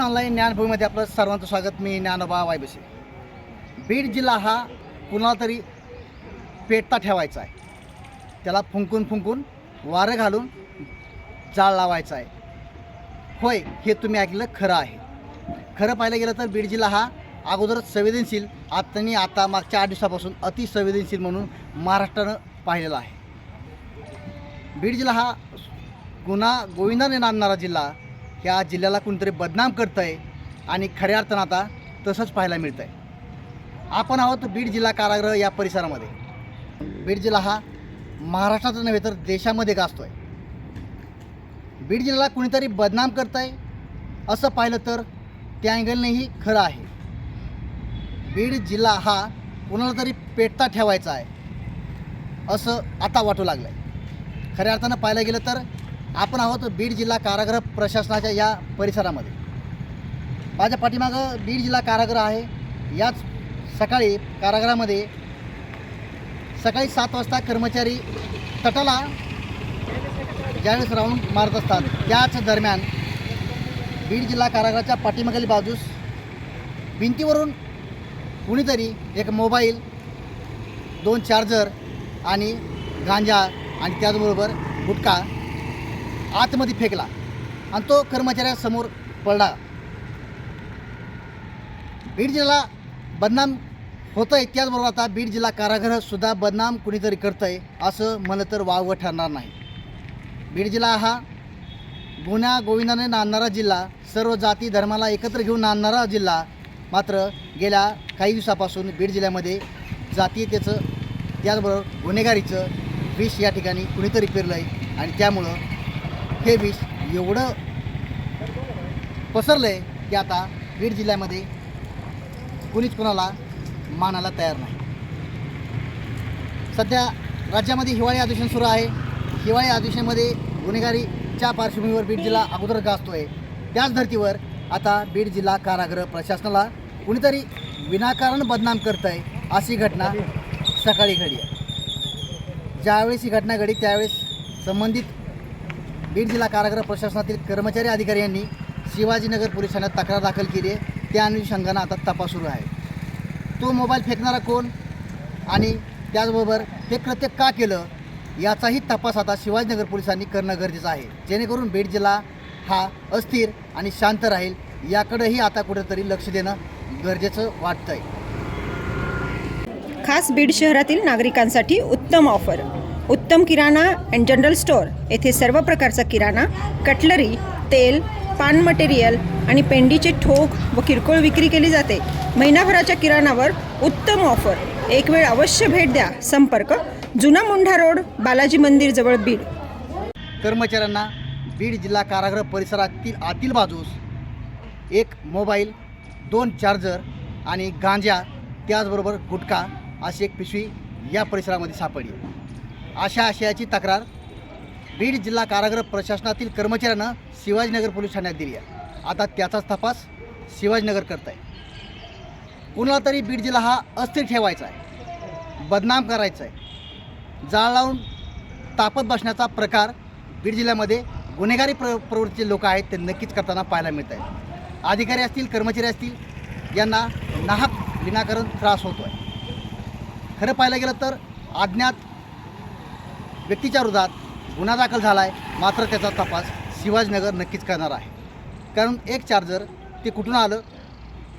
Beed online ज्ञानभूमीमध्ये आपलं सर्वांचं स्वागत. मी ज्ञानोबा वायबसे बीड जिल्हा हा कुणाला तरी पेटता ठेवायचा आहे. त्याला फुंकून फुंकून वारं घालून जाळ लावायचा आहे. होय हे तुम्ही ऐकलं खरं आहे. खरं पाहायला गेलं तर बीड जिल्हा हा अगोदरच संवेदनशील आत्तानी आता मागच्या आठ दिवसापासून अति संवेदनशील म्हणून महाराष्ट्रानं पाहिलेला आहे. बीड जिल्हा हा गुन्हा गोविंदाने नांदणारा जिल्हा. ह्या जिल्ह्याला कोणीतरी बदनाम करतं आहे आणि खऱ्या अर्थानं आता तसंच पाहायला मिळतं आहे आपण आहोत बीड जिल्हा कारागृह या परिसरामध्ये. बीड जिल्हा हा महाराष्ट्राचा नव्हे तर देशामध्ये गाजतो आहे बीड जिल्ह्याला कुणीतरी बदनाम करत आहे असं पाहिलं तर त्या अँगलनेही खरं आहे. बीड जिल्हा हा कुणाला तरी पेटता ठेवायचा आहे असं आता वाटू लागलं आहे खऱ्या अर्थानं पाहायला गेलं तर आपण आहोत बीड जिल्हा कारागृह प्रशासनाच्या या परिसरामध्ये. माझ्या पाठीमागं बीड जिल्हा कारागृह आहे. याच सकाळी कारागृहामध्ये सकाळी सात वाजता कर्मचारी तटाला ज्यावेळेस राऊंड मारत असतात त्याच दरम्यान बीड जिल्हा कारागृहाच्या पाठीमागील बाजूस भिंतीवरून कुणीतरी एक मोबाईल दोन चार्जर आणि गांजा आणि त्याचबरोबर गुटखा आतमध्ये फेकला आणि तो कर्मचाऱ्यासमोर पडला. बीड जिल्हा बदनाम होतं आहे त्याचबरोबर आता बीड जिल्हा कारागृहसुद्धा बदनाम कुणीतरी करतं आहे असं म्हणलं तर वावं ठरणार नाही. बीड जिल्हा हा गुन्हा गोविंदाने नांदणारा जिल्हा सर्व जाती धर्माला एकत्र घेऊन नांदणारा जिल्हा मात्र गेल्या काही दिवसापासून बीड जिल्ह्यामध्ये जातीयतेचं त्याचबरोबर गुन्हेगारीचं विष या ठिकाणी कुणीतरी पेरलं आहे आणि त्यामुळं हे विष एवढं पसरलं आहे की आता बीड जिल्ह्यामध्ये कुणीच कुणाला मानायला तयार नाही. सध्या राज्यामध्ये हिवाळी अधिवेशन सुरू आहे. हिवाळी अधिवेशनामध्ये गुन्हेगारीच्या पार्श्वभूमीवर बीड जिल्हा अगोदर गाजतो आहे त्याच धर्तीवर आता बीड जिल्हा कारागृह प्रशासनाला कुणीतरी विनाकारण बदनाम करत आहे अशी घटना सकाळी घडली आहे. ज्यावेळेस ही घटना घडी त्यावेळेस संबंधित बीड जिल्हा कारागृह प्रशासनातील कर्मचारी अधिकारी यांनी शिवाजीनगर पोलीस ठाण्यात तक्रार दाखल केली आहे. त्या अनुषंगानं आता तपास सुरू आहे. तो मोबाईल फेकणारा कोण आणि त्याचबरोबर हे कृत्य का केलं याचाही तपास आता शिवाजीनगर पोलिसांनी करणं गरजेचं आहे. जेणेकरून बीड जिल्हा हा अस्थिर आणि शांत राहील याकडेही आता कुठेतरी लक्ष देणं गरजेचं वाटतं आहे खास बीड शहरातील नागरिकांसाठी उत्तम ऑफर. उत्तम किराणा अँड जनरल स्टोअर येथे सर्व प्रकारचा किराणा कटलरी तेल पान मटेरियल आणि पेंडीचे ठोक व किरकोळ विक्री केली जाते. महिनाभराच्या किराणावर उत्तम ऑफर एक वेळ अवश्य भेट द्या. संपर्क जुना मुंढा रोड बालाजी मंदिर जवळ बीड. कर्मचाऱ्यांना बीड जिल्हा कारागृह परिसरातील आतील बाजूस एक मोबाईल दोन चार्जर आणि गांजा त्याचबरोबर गुटखा अशी एक पिशवी या परिसरामध्ये सापडली. अशा आशयाची तक्रार बीड जिल्हा कारागृह प्रशासनातील कर्मचाऱ्यानं शिवाजीनगर पोलीस ठाण्यात दिली आहे. आता त्याचाच तपास शिवाजीनगर करत आहे. कुणाला तरी बीड जिल्हा हा अस्थिर ठेवायचा आहे बदनाम करायचा आहे जाळ लावून तापत बसण्याचा प्रकार बीड जिल्ह्यामध्ये गुन्हेगारी प्र प्रवृत्तीचे लोक आहेत ते नक्कीच करताना पाहायला मिळत आहेत. अधिकारी असतील कर्मचारी असतील यांना नाहक विनाकारण त्रास होतो आहे खरं पाहायला गेलं तर अज्ञात व्यक्तीच्या विरोधात गुन्हा दाखल झाला आहे मात्र त्याचा तपास शिवाजीनगर नक्कीच करणार आहे. कारण एक चार्जर ते कुठून आलं?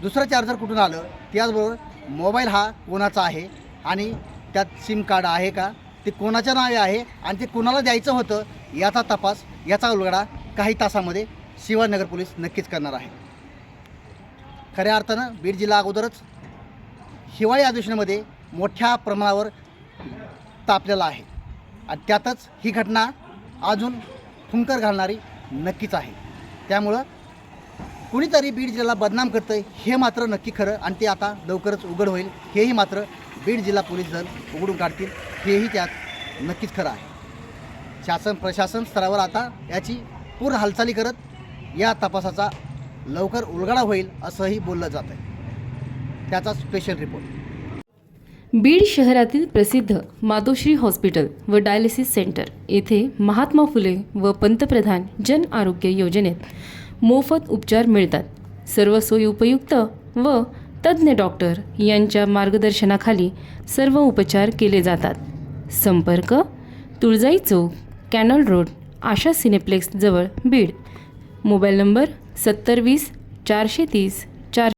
दुसरं चार्जर कुठून आलं? त्याचबरोबर मोबाईल हा कोणाचा आहे? आणि त्यात सिम कार्ड आहे का? ते कोणाच्या नावे आहे? आणि ते कोणाला द्यायचं होतं? याचा तपास याचा उलगडा काही तासामध्ये शिवाजीनगर पोलीस नक्कीच करणार आहे. खऱ्या अर्थानं बीड जिल्हा अगोदरच हिवाळी अधिवेशनामध्ये मोठ्या प्रमाणावर तापलेला आहे. आणि त्यातच ही घटना अजून फुंकर घालणारी नक्कीच आहे. त्यामुळं कुणीतरी बीड जिल्ह्याला बदनाम करतं आहे हे मात्र नक्की खरं आणि ते आता लवकरच उघड होईल हेही मात्र बीड जिल्हा पोलीस दल उघडून काढतील हेही त्यात नक्कीच खरं आहे. शासन प्रशासन स्तरावर आता याची पूर्ण हालचाली करत या तपासाचा लवकर उलगडा होईल असंही बोललं जात आहे त्याचा स्पेशल रिपोर्ट बीड शहरातील प्रसिद्ध मातोश्री हॉस्पिटल व डायलिसिस सेंटर येथे महात्मा फुले व पंतप्रधान जन आरोग्य योजनेत मोफत उपचार मिळतात. सर्व सोयी उपयुक्त व तज्ज्ञ डॉक्टर यांच्या मार्गदर्शनाखाली सर्व उपचार केले जातात. संपर्क तुळजाई चौक कॅनल रोड आशा सिनेप्लेक्सजवळ बीड. मोबाईल नंबर सत्तर वीस चारशे तीस